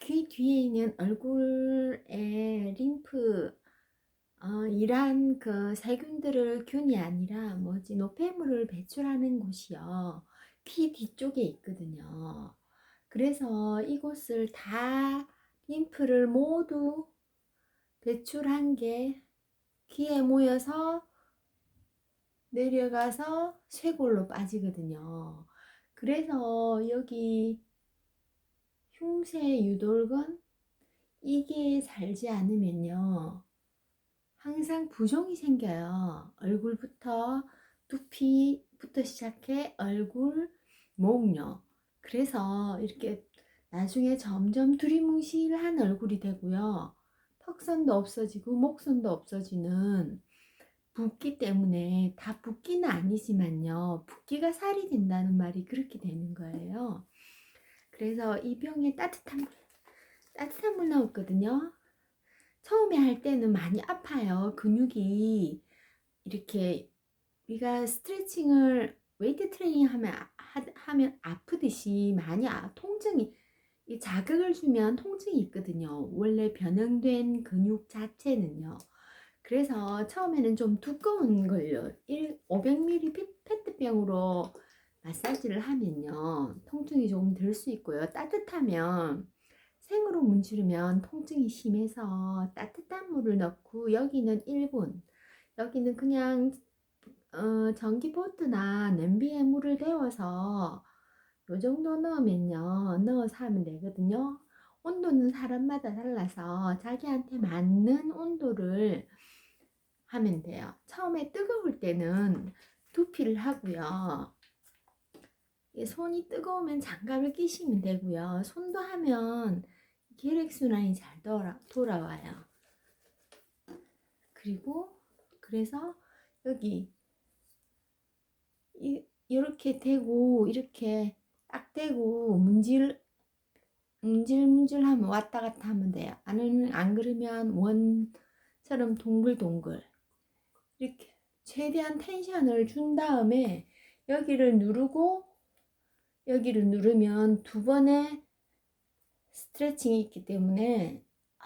귀 뒤에 있는 얼굴에 림프 어, 이러한 그 세균들을 균이 아니라 뭐지 노폐물을 배출하는 곳이요. 귀 뒤쪽에 있거든요. 그래서 이곳을 다 림프를 모두 배출한 게 귀에 모여서 내려가서 쇄골로 빠지거든요. 그래서 여기 흉쇄 유돌근 이게 살지 않으면요. 항상 부종이 생겨요. 얼굴부터 두피부터 시작해 얼굴, 목요. 그래서 이렇게 나중에 점점 두리뭉실한 얼굴이 되고요. 턱선도 없어지고 목선도 없어지는 붓기 때문에 다 붓기는 아니지만요. 붓기가 살이 된다는 말이 그렇게 되는 거예요. 그래서 이 병에 따뜻한 물, 따뜻한 물 넣었거든요. 처음에 할 때는 많이 아파요. 근육이 이렇게 우리가 스트레칭을 웨이트 트레이닝 하면 아- 하- 하면 아프듯이 많이 아, 통증이 이 자극을 주면 통증이 있거든요. 원래 변형된 근육 자체는요. 그래서 처음에는 좀 두꺼운 걸요. 1, 500ml 피- 페트병으로 마사지를 하면요. 통증이 조금 덜수 있고요. 따뜻하면 생으로 문지르면 통증이 심해서 따뜻한 물을 넣고 여기는 1분, 여기는 그냥 어, 전기포트나 냄비에 물을 데워서 요 정도 넣으면요. 넣어서 하면 되거든요. 온도는 사람마다 달라서 자기한테 맞는 온도를 하면 돼요. 처음에 뜨거울 때는 두피를 하고요. 이 손이 뜨거우면 장갑을 끼시면 되고요. 손도 하면 혈액순환이 잘 돌아, 돌아와요. 그리고 그래서 여기 이, 이렇게 대고 이렇게 딱 대고 문질 문질문질 하면 왔다 갔다 하면 돼요. 안, 안 그러면 원처럼 동글동글 이렇게 최대한 텐션을 준 다음에 여기를 누르고 여기를 누르면 두 번의 스트레칭이 있기 때문에 아,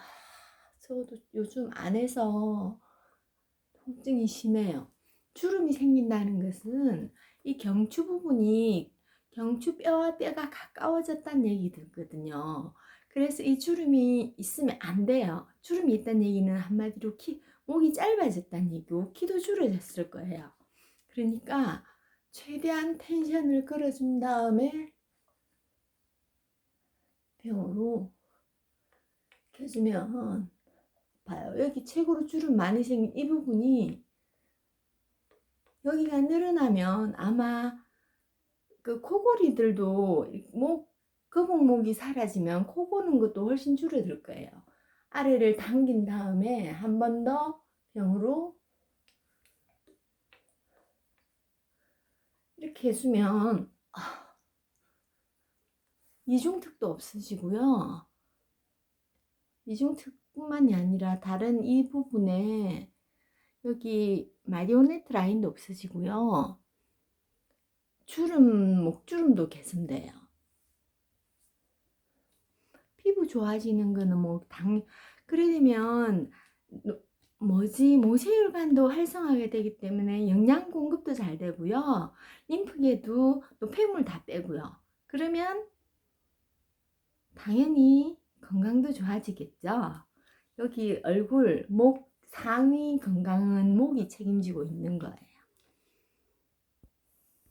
저도 요즘 안에서 통증이 심해요. 주름이 생긴다는 것은 이 경추 부분이 경추 뼈와 뼈가 가까워졌다는 얘기 듣거든요. 그래서 이 주름이 있으면 안 돼요. 주름이 있다는 얘기는 한마디로 키, 목이 짧아졌다는 얘기고 키도 줄어졌을 거예요. 그러니까 최대한 텐션을 걸어준 다음에 병으로 켜주면 봐요. 여기 최고로 주름 많이 생긴 이 부분이 여기가 늘어나면 아마 그 코골이들도 목 거북목이 사라지면 코 고는 것도 훨씬 줄어들 거예요. 아래를 당긴 다음에 한 번 더 병으로 이렇게 해주면 아, 이중특도 없어지고요. 이중특뿐만이 아니라 다른 이 부분에 여기 마리오네트 라인도 없어지고요. 주름, 목주름도 개선돼요. 피부 좋아지는 거는 뭐 당, 그래 되면 노- 뭐지 모세혈관도 활성화가 되기 때문에 영양 공급도 잘 되고요. 림프계도 노폐물 다 빼고요. 그러면 당연히 건강도 좋아지겠죠. 여기 얼굴, 목, 상위 건강은 목이 책임지고 있는 거예요.